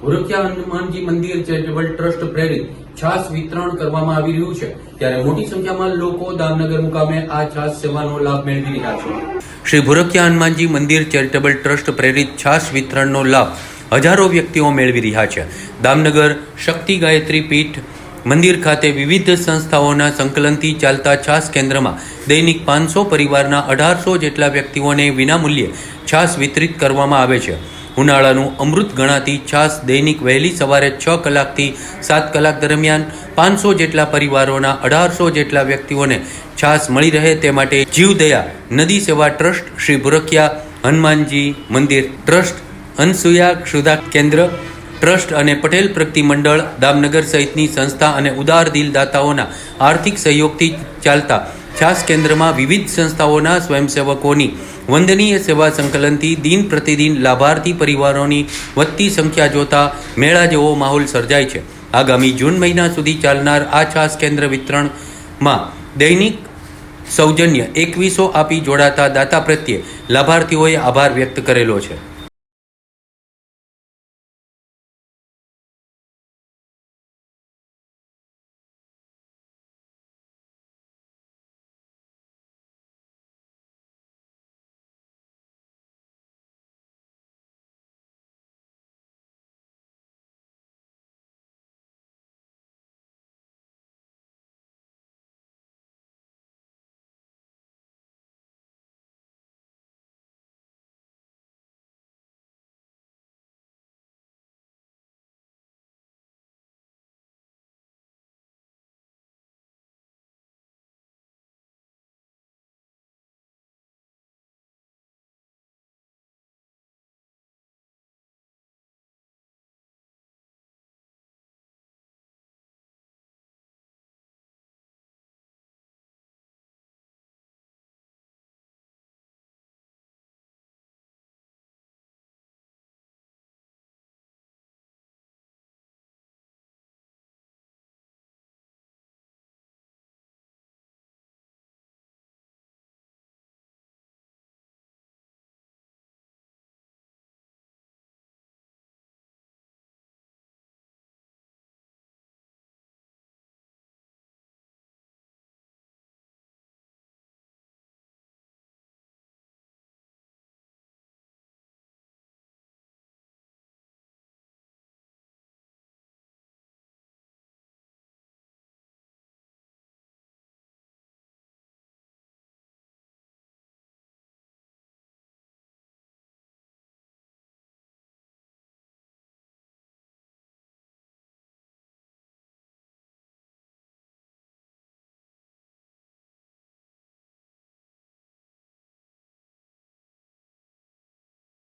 ભુરખિયા હનુમાનજી મંદિર charitable trust પ્રેરિત છાસ વિતરણ કરવામાં આવી રહ્યું છે. ત્યારે મોટી સંખ્યામાં લોકો દામનગર મુકામે આ છાસ સેવાનો લાભ મેળવી રહ્યા છે. શ્રી ભુરખિયા હનુમાનજી મંદિર ચેરિટેબલ ટ્રસ્ટ પ્રેરિત છાસ વિતરણનો લાભ હજારો વ્યક્તિઓ મેળવી રહ્યા છે. દામનગર શક્તિ ગાયત્રી પીઠ મંદિર ખાતે વિવિધ સંસ્થાઓના સંકલનથી ચાલતા છાસ કેન્દ્રમાં દૈનિક પાંચસો પરિવારના અઢારસો જેટલા વ્યક્તિઓને વિનામૂલ્યે છાસ વિતરિત કરવામાં આવે છે. ઉનાળાનું અમૃત ગણાતી છાસ દૈનિક વહેલી સવારે છ કલાકથી સાત કલાક દરમિયાન પાંચસો જેટલા પરિવારોના અઢારસો જેટલા વ્યક્તિઓને છાસ મળી રહે તે માટે જીવદયા નદી સેવા ટ્રસ્ટ શ્રી ભુરખિયા હનુમાનજી મંદિર ટ્રસ્ટ અનસુયા ક્ષુધા કેન્દ્ર ટ્રસ્ટ અને પટેલ પ્રગતિ મંડળ, દામનગર સહિતની સંસ્થા અને ઉદાર દિલદાતાઓના આર્થિક સહયોગથી ચાલતા છાસ કેન્દ્રમાં વિવિધ સંસ્થાઓના સ્વયંસેવકોની વંદનીય સેવા સંકલનથી દિન પ્રતિદિન લાભાર્થી પરિવારોની વધતી સંખ્યા જોતા મેળા જેવો માહોલ સર્જાય છે. આગામી જૂન મહિના સુધી ચાલનાર આ છાસ કેન્દ્ર વિતરણમાં દૈનિક સૌજન્ય એકવીસો આપી જોડાતા દાતા પ્રત્યે લાભાર્થીઓએ આભાર વ્યક્ત કરેલો છે.